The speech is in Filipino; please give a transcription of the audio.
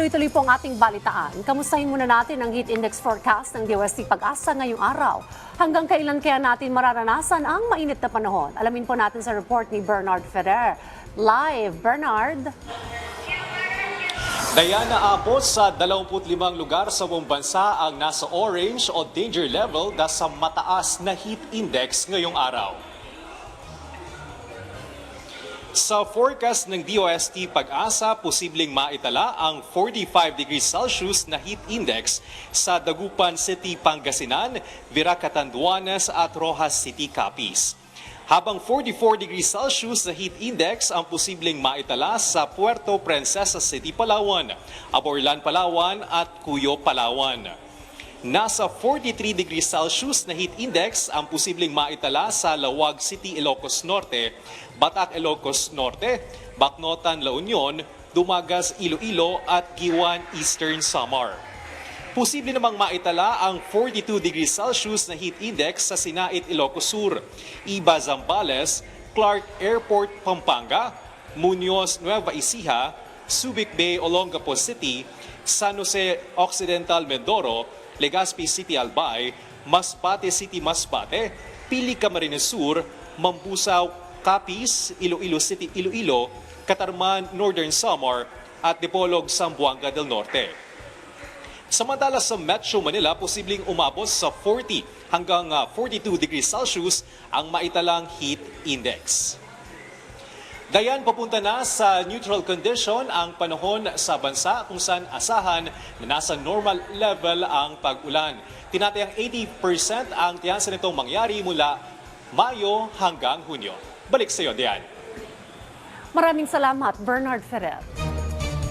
tuloy-tuloy po ang ating balitaan. Kamustahin muna natin ang heat index forecast ng DOST Pag-asa ngayong araw. Hanggang kailan kaya natin mararanasan ang mainit na panahon? Alamin po natin sa report ni Bernard Ferrer. Live, Bernard. Diana, abot sa 25 lugar sa buong bansa ang nasa orange o danger level dahil sa mataas na heat index ngayong araw. Sa forecast ng DOST Pag-asa, posibleng maitala ang 45 degrees Celsius na heat index sa Dagupan City, Pangasinan, Viracatanduanes at Rojas City, Capiz. Habang 44 degrees Celsius na heat index ang posibleng maitala sa Puerto Princesa City, Palawan, Aborlan, Palawan at Cuyo, Palawan. Nasa 43 degrees Celsius na heat index ang posibleng maitala sa Lawag City, Ilocos Norte, Batak, Ilocos Norte, Bacnotan, La Union, Dumagas, Iloilo at Giwan, Eastern Samar. Posible namang maitala ang 42 degrees Celsius na heat index sa Sinait, Ilocos Sur, Iba, Zambales, Clark Airport, Pampanga, Muñoz, Nueva Ecija, Subic Bay, Olongapo City, San Jose Occidental, Mindoro, Legazpi City, Albay, Masbate City, Masbate, Pili, Camarines Sur, Mambusaw, Capiz, Iloilo City, Iloilo, Katarman, Northern Samar, at Dipolog, Zamboanga del Norte. Samantala sa Metro Manila, posibleng umabot sa 40 hanggang ah, 42 degrees Celsius ang maitalang heat index. Dayan, papunta na sa neutral condition ang panahon sa bansa kung saan asahan na nasa normal level ang pag-ulan. Tinatayang 80% ang tiyansa nitong mangyari mula Mayo hanggang Hunyo. Balik sa iyo, Dayan. Maraming salamat, Bernard Ferrer.